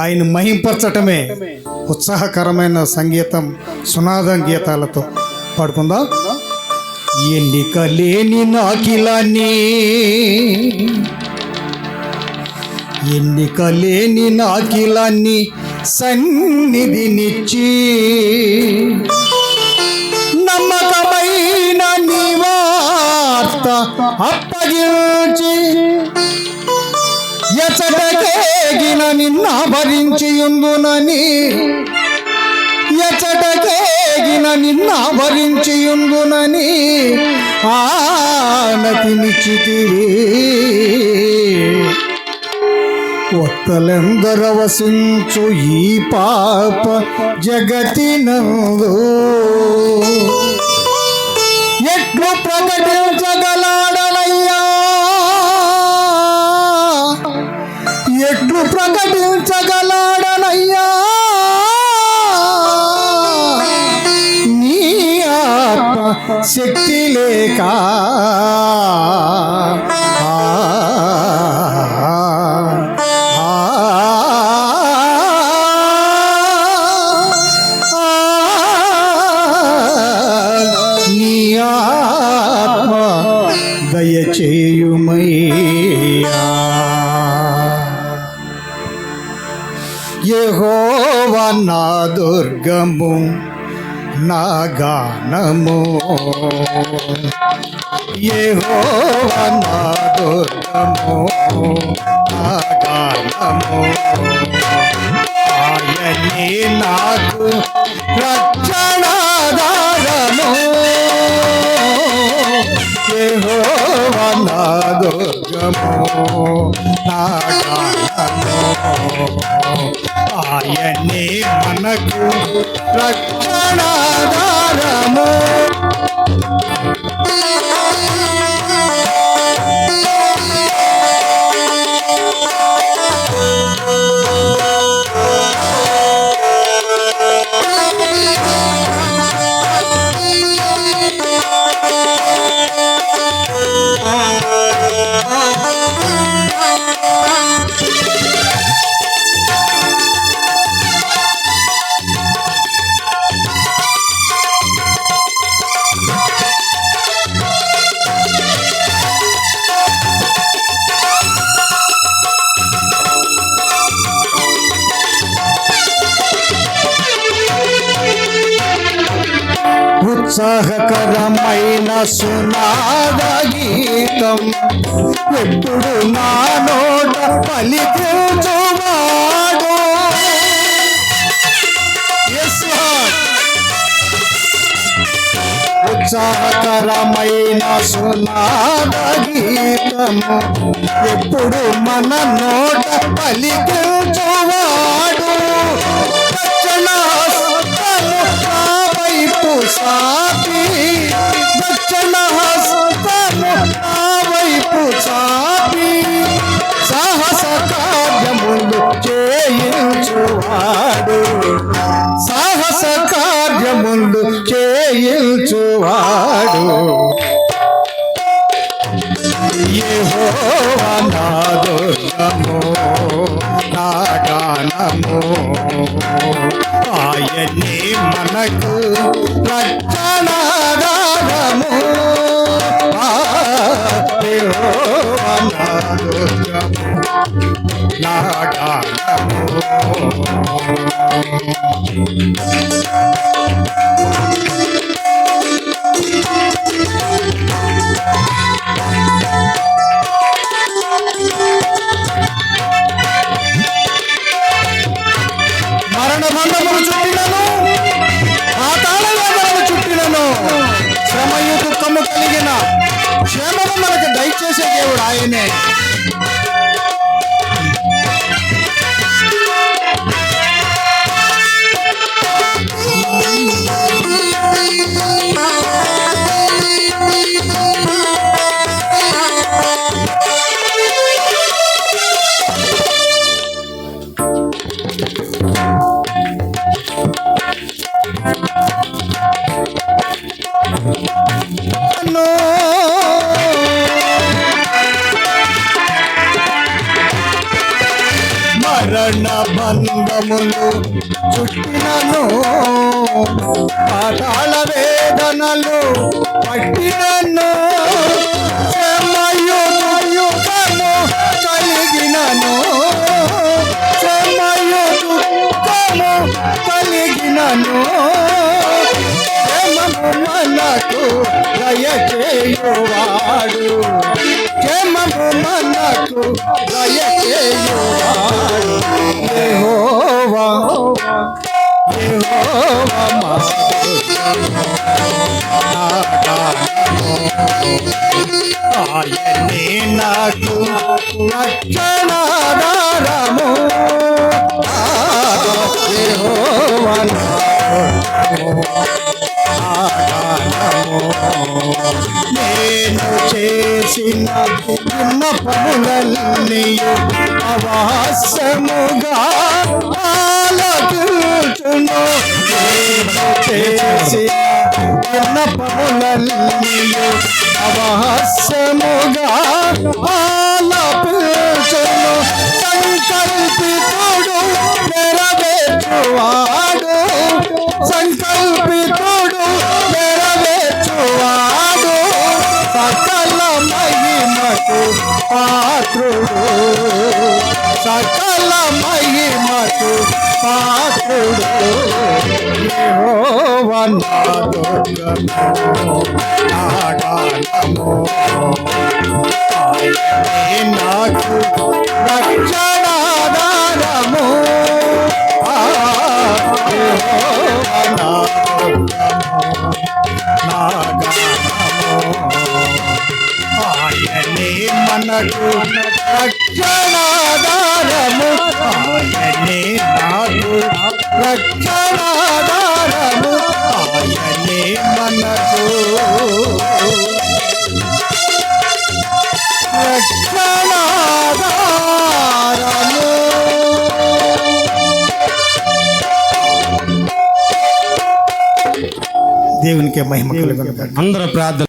ఆయన మహింపరచటమే ఉత్సాహకరమైన సంగీతం సునాదం గీతాలతో. పాడుకుందాం. ఎన్నిక లేని నాకిలాన్ని ఎన్నిక లేని నాకిలాన్ని సన్నిధినిచ్చి నమ్మకమైన నీ వార్త అప్పగించి ఎచటకేగిన నిన్న భరించియుందునని ఎచటకేగిన నిన్న భరించియుందునని ఆనతినిచ్చితివి ఒక్కలెందర వసించు ఈ పాప జగతినందు. ఎట్లు ప్రకటించగలాడలయ్యా জানাইয়া యెహోవా నా దుర్గము నా గానము యెహోవా నా దుర్గము నా గానము ఆయనే నాకు రక్షణాధారము. యెహోవా నా దుర్గము నా గానము ఆయనే మనకు రక్షణాధారము. ఉత్సాహకరమైన సునాద గీతం. ఎప్పుడు నా నోట పలికించువాడు. ఉత్సాహకరమైన సునాద గీతము ఎప్పుడు మన నోట పలికించువాడు. तू साथी बच्चन हंस గానము ఆయనే మనకు రక్షణాధారము ఆ, క్షేమము మనకు దయచేసే దేవుడు ఆయనే. మరణ చుట్టినను పాతాళ వేదనలు పట్టినను కలిగినను కలిగినను. క్షేమము మనకు దయచేయువాడు. క్షేమము మనకు దయచేయువాడు. యెహోవా యెహోవా ఆయనే నాకు రక్షణాధారము. ఆ, యెహోవా నాకు చేసిన విన్నపములన్నీయు అవాసముగా ఆలకించును. చేసిన విన్నపములన్నీయు అవాసముగా ఆలపించును సంకల్పితుడు నెరవేర్చువాడు పాత్రుడు సకల మహిమకు పాత్రుడు నాకు రక్షణాధారము నాగా మనకు రక్షణాధారము. ఆయనే నాకు రక్షణాధారము. ఆయనే మనకు రక్షణాధారము. దేవునికే మహిమ కలుగును. అందరూ ప్రార్థన